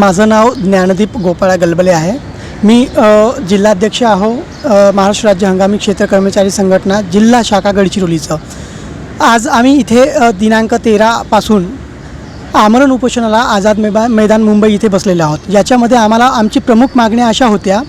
माझं नाव ज्ञानदीप गोपाळा गलबले आहे. मी जिल्हाध्यक्ष आहो महाराष्ट्र राज्य हंगामी क्षेत्र कर्मचारी संघटना जिल्हा शाखा गडचिरोलीचं. आज आम्ही इथे दिनांक तेरापासून आमरण उपोषणाला आझाद मैदा मैदान मुंबई इथे बसलेले आहोत. याच्यामध्ये आम्हाला आमची प्रमुख मागण्या अशा होत्या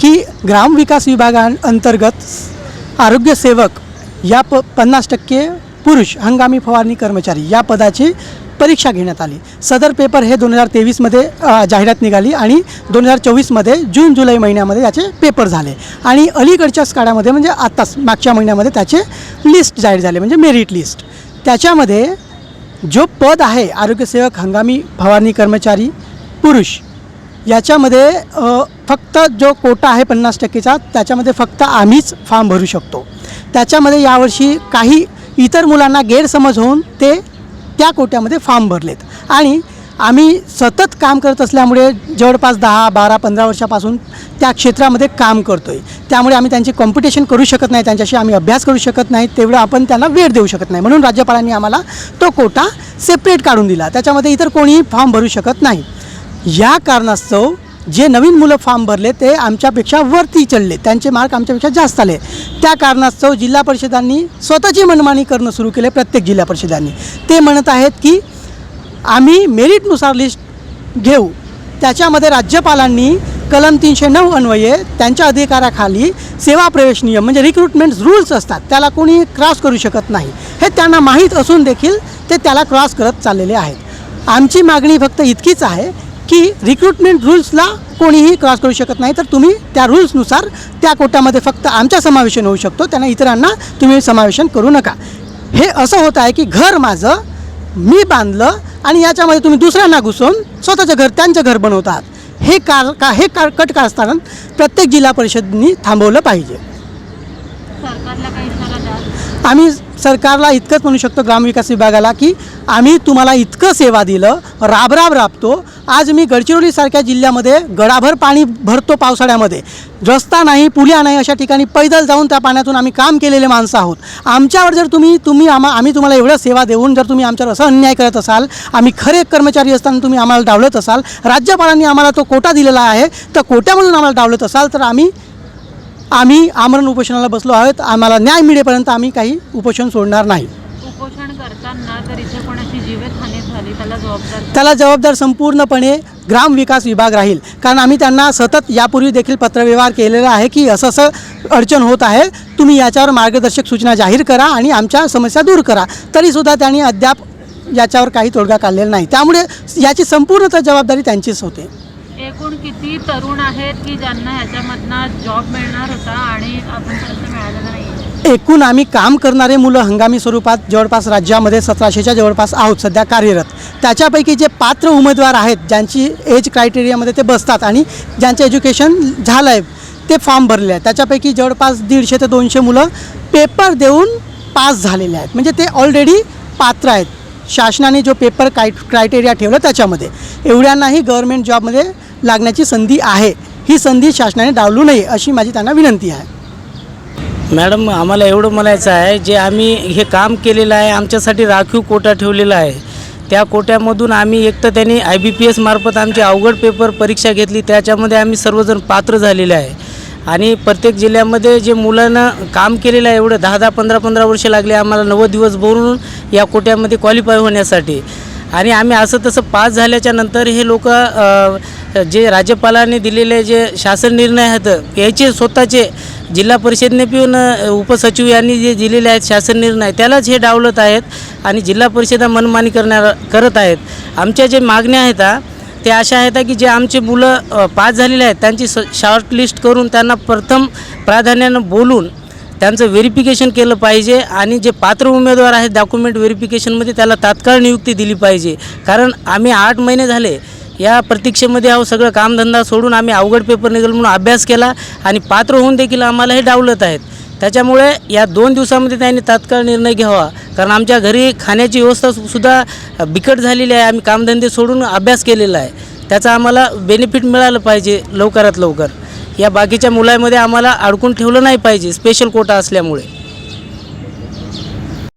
की ग्रामविकास विभागाअंतर्गत आरोग्यसेवक या प पन्नास टक्के पुरुष हंगामी फवारणी कर्मचारी या पदाची परीक्षा घेण्यात आली. सदर पेपर हे दोन हजार तेवीसमध्ये जाहिरात निघाली आणि दोन हजार चोवीसमध्ये जून जुलै महिन्यामध्ये याचे पेपर झाले. आणि अलीकडच्याच काळामध्ये म्हणजे आत्ताच मागच्या महिन्यामध्ये त्याचे लिस्ट जाहीर झाले म्हणजे मेरिट लिस्ट त्याच्यामध्ये जो पद आहे आरोग्यसेवक हंगामी फवारणी कर्मचारी पुरुष याच्यामध्ये फक्त जो कोटा आहे पन्नास टक्केचा त्याच्यामध्ये फक्त आम्हीच फॉर्म भरू शकतो. त्याच्यामध्ये यावर्षी काही इतर मुलांना गैरसमज होऊन ते त्या कोट्यामध्ये फॉर्म भरलेत. आणि आम्ही सतत काम करत असल्यामुळे जवळपास दहा बारा पंधरा वर्षापासून त्या क्षेत्रामध्ये काम करतो आहे त्यामुळे आम्ही त्यांचे कॉम्पिटिशन करू शकत नाही त्यांच्याशी आम्ही अभ्यास करू शकत नाही तेवढं आपण त्यांना वेळ देऊ शकत नाही. म्हणून राज्यपालांनी आम्हाला तो कोटा सेपरेट काढून दिला. त्याच्यामध्ये इतर कोणीही फॉर्म भरू शकत नाही. या कारणास्तव जे नवीन मुलं फॉर्म भरले ते आमच्यापेक्षा वरती चढले. त्यांचे मार्क आमच्यापेक्षा जास्त आले. त्या कारणास्तव जिल्हा परिषदांनी स्वतःची मनमानी करणं सुरू केले प्रत्येक जिल्हा परिषदांनी. ते म्हणत आहेत की आम्ही मेरिटनुसार लिस्ट घेऊ. त्याच्यामध्ये राज्यपालांनी कलम तीनशे नऊ अन्वये त्यांच्या अधिकाराखाली सेवा प्रवेश नियम म्हणजे रिक्रुटमेंट रूल्स असतात. त्याला कोणी क्रॉस करू शकत नाही. हे त्यांना माहीत असून देखील ते त्याला क्रॉस करत चाललेले आहेत. आमची मागणी फक्त इतकीच आहे की रिक्रुटमेंट रूल्सला कोणीही क्रॉस करू शकत नाही. तर तुम्ही त्या रूल्सनुसार त्या कोट्यामध्ये फक्त आमच्या समावेशन होऊ शकतो. त्यांना इतरांना तुम्ही समावेशन करू नका. हे असं होत आहे की घर माझं मी बांधलं आणि याच्यामध्ये तुम्ही दुसऱ्यांना घुसवून स्वतःचं घर त्यांचं घर बनवतात. हे कार का हे कार कट कारस्थान प्रत्येक जिल्हा परिषदनी थांबवलं पाहिजे. आम्ही सरकारला इतकंच म्हणू शकतो ग्रामविकास विभागाला की आम्ही तुम्हाला इतकं सेवा दिलं राबराब राबतो आज मी गडचिरोलीसारख्या जिल्ह्यामध्ये गडाभर पाणी भरतो पावसाळ्यामध्ये. रस्ता नाही पुल्या नाही अशा ठिकाणी पैदल जाऊन त्या पाण्यातून आम्ही काम केलेले माणसं आहोत. आमच्यावर जर तुम्ही तुम्ही आम्हा आम्ही तुम्हाला एवढं सेवा देऊन जर तुम्ही आमच्यावर असं अन्याय करत असाल आम्ही खरे कर्मचारी असताना तुम्ही आम्हाला डावलत असाल राज्यपालांनी आम्हाला तो कोटा दिलेला आहे तर कोट्यामधून आम्हाला डावलत असाल तर आम्ही आम्ही आमरण उपोषणाला बसलो आहोत. आम्हाला न्याय मिळेपर्यंत आम्ही काही उपोषण सोडणार नाही उपोषण करताना जर इथे कोणाची जीवितहानी झाली त्याला जबाबदार संपूर्णपणे ग्रामविकास विभाग राहील. कारण आम्ही त्यांना सतत यापूर्वी देखील पत्रव्यवहार केलेला आहे की असं असं अडचण होत आहे तुम्ही याच्यावर मार्गदर्शक सूचना जाहीर करा आणि आमच्या समस्या दूर करा. तरीसुद्धा त्यांनी अद्याप याच्यावर काही तोडगा काढलेला नाही. त्यामुळे याची संपूर्णतः जबाबदारी त्यांचीच होते. एकूण किती तरुण आहेत की ज्यांना ह्याच्यामधनं जॉब मिळणार होता आणि अजूनपर्यंत मिळालेला नाही एकूण आम्ही काम करणारे मुलं हंगामी स्वरूपात जवळपास राज्यामध्ये सतराशेच्या जवळपास आहोत सध्या कार्यरत. त्याच्यापैकी जे पात्र उमेदवार आहेत ज्यांची एज क्रायटेरियामध्ये ते बसतात आणि ज्यांचं एज्युकेशन झालं आहे ते फॉर्म भरले आहेत. त्याच्यापैकी जवळपास दीडशे ते दोनशे मुलं पेपर देऊन पास झालेले आहेत. म्हणजे ते ऑलरेडी पात्र आहेत. शासनाने जो पेपर काय क्रायटेरिया ठेवलं त्याच्यामध्ये. एवढ्यांनाही गव्हर्मेंट जॉबमध्ये लागण्याची संधी आहे. ही संधी शासनाने डावलू नये अशी माझी त्यांना विनंती आहे. मॅडम आम्हाला एवढं म्हणायचं आहे जे आम्ही हे काम केलेलं आहे आमच्यासाठी राखीव कोटा ठेवलेला आहे. त्या कोट्यामधून आम्ही एक तर त्यांनी आय बी पी एस मार्फत आमची अवघड पेपर परीक्षा घेतली त्याच्यामध्ये आम्ही सर्वजण पात्र झालेले आहे. आणि प्रत्येक जिल्ह्यामध्ये जे मुलांना काम केलेलं आहे एवढं दहा दहा पंधरा पंधरा वर्ष लागले आम्हाला नव्वद दिवस भरून या कोट्यामध्ये क्वालिफाय होण्यासाठी. आणि आम्ही असं तसं पास झाल्याच्यानंतर हे लोक जे राज्यपालांनी दिलेले जे शासन निर्णय आहेत याचे स्वतःचे जिल्हा परिषदने पिऊन उपसचिव यांनी जे दिलेले आहेत शासन निर्णय त्यालाच हे डावलत आहेत आणि जिल्हा परिषदा मनमानी करणार करत आहेत. आमच्या जे मागण्या आहेत ते अशा आहेत की जे आमचे मुलं पास झालेले आहेत त्यांची स शॉर्टलिस्ट करून त्यांना प्रथम प्राधान्यानं बोलून त्यांचं व्हेरिफिकेशन केलं पाहिजे आणि जे पात्र उमेदवार आहेत डॉक्युमेंट व्हेरिफिकेशनमध्ये त्याला तात्काळ नियुक्ती दिली पाहिजे. कारण आम्ही आठ महिने झाले या प्रतीक्षेमध्ये आहो सगळं कामधंदा सोडून आम्ही अवघड पेपर निघाल म्हणून अभ्यास केला आणि पात्र होऊन देखील आम्हाला हे डावलत आहेत. त्याच्यामुळे या दोन दिवसामध्ये त्यांनी तात्काळ निर्णय घ्यावा. कारण आमच्या घरी खाण्याची व्यवस्था सुद्धा बिकट झालेली आहे. आम्ही कामधंदे सोडून अभ्यास केलेला आहे. त्याचा आम्हाला बेनिफिट मिळालं पाहिजे लवकरात लवकर. या बाकीच्या मुलांमध्ये आम्हाला अडकून ठेवलं नाही पाहिजे. स्पेशल कोटा असल्यामुळे.